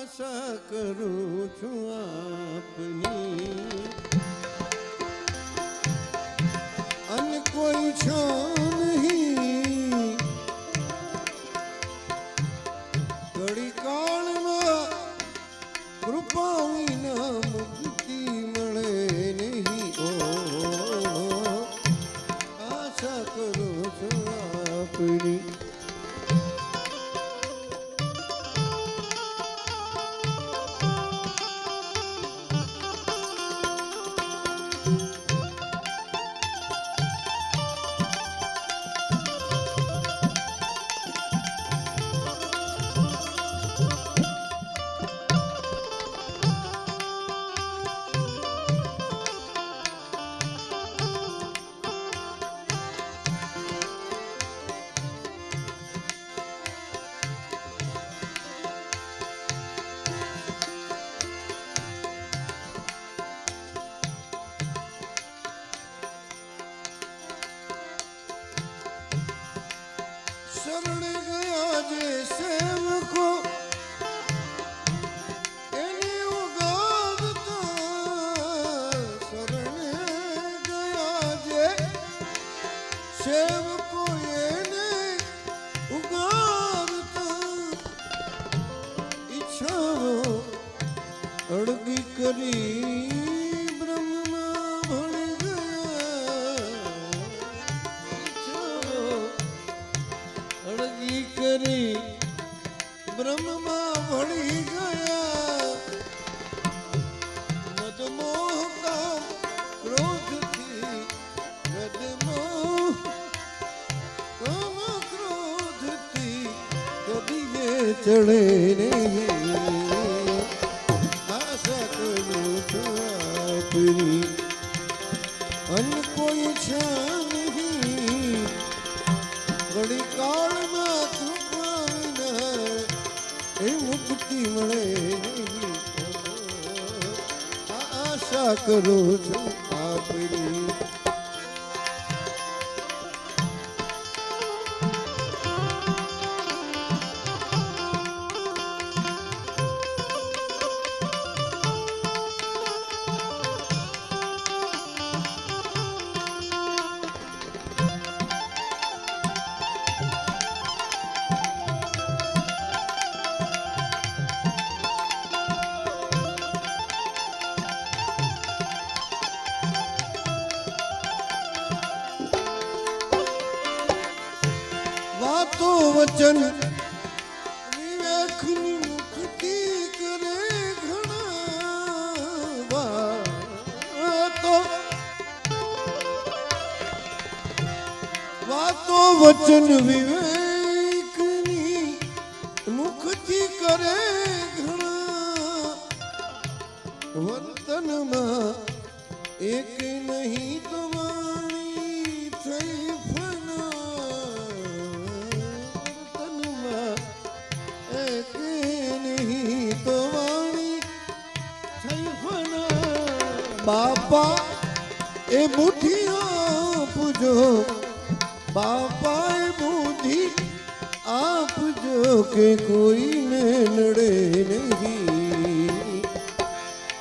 આશા કરું છું આપની. અન કોઈ છો નહીં. ઘડી કાળમાં કૃપા મુક્તિ મળે ઓ આશા કરું છું આપની. શરણ ગયા જે સેવકો, એની ઉગાડતા શરણ ગયા જે સેવકો, એને ઉગાડતા ઈચ્છાઓ અડગી કરી ચડે નહીં આશા કરું છું આપની અન કોઈ છે નહીં ઘડી કાળમાં કૃપા વિના એ મુક્તિ મળે નહીં આશા વચન. વિવેકની મુક્તિ કરે ઘણા વાતો વાતો વચન વિવેકની ફના બાપા એ બુદ્ધિ આપજો બાપા એ બુદ્ધિ આપજો કે કોઈને નડે નહીં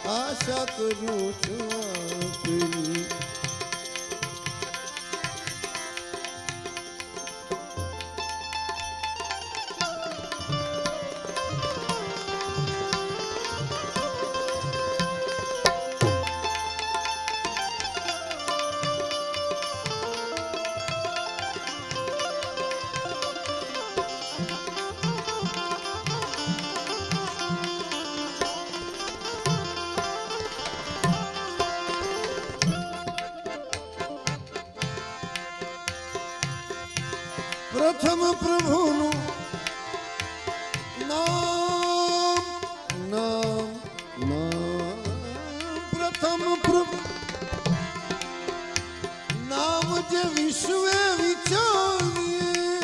આશા કરું છું પ્રથમ પ્રભુનું નામ નામ નામ. પ્રથમ પ્રભુ. નામ જે વિશ્વે વિચારીએ.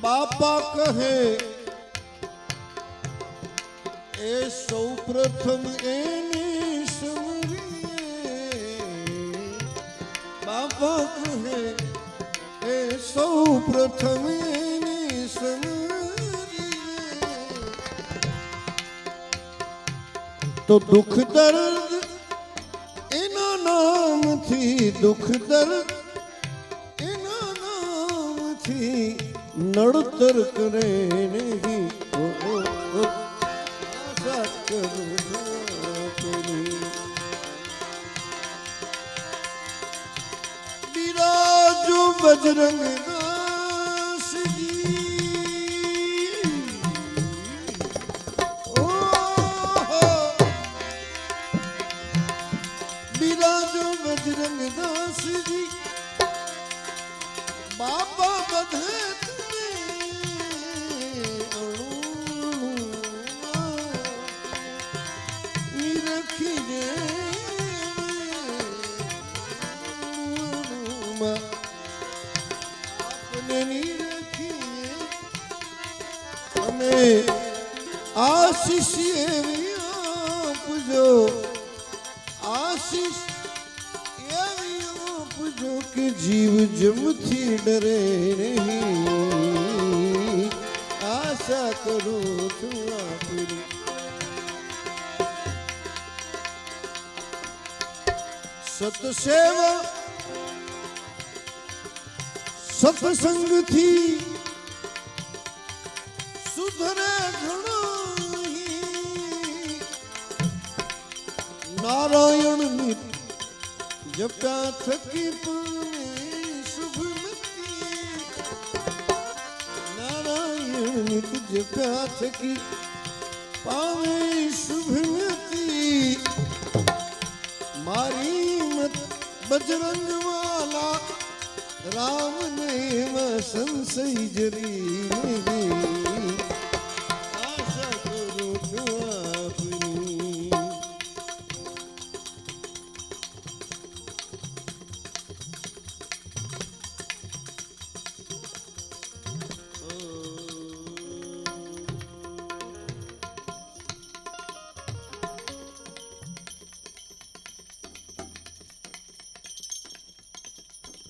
બાપા કહે, એ સૌ પ્રથમ એની પ્રથમે તો દુઃખ દર્દ એના નામથી દુઃખ દર્દ એના નામથી નડતર કરે નહીં બિરાજુ બજરંગ આશીષ એવી આપજો આશીષ એવી આપજો કે જીવ જમથી ડરે નહીં આશા કરું છું આપની સતસેવા સત્સંગથી સુધરે ઘણાઈ નારાયણ નિત જપ્યા થકી પામે શુભ નારાયણ નિત જપ્યા થકી પામે શુભમતી મારી મત બજરંગ વાલા રામ ને સંશય જરી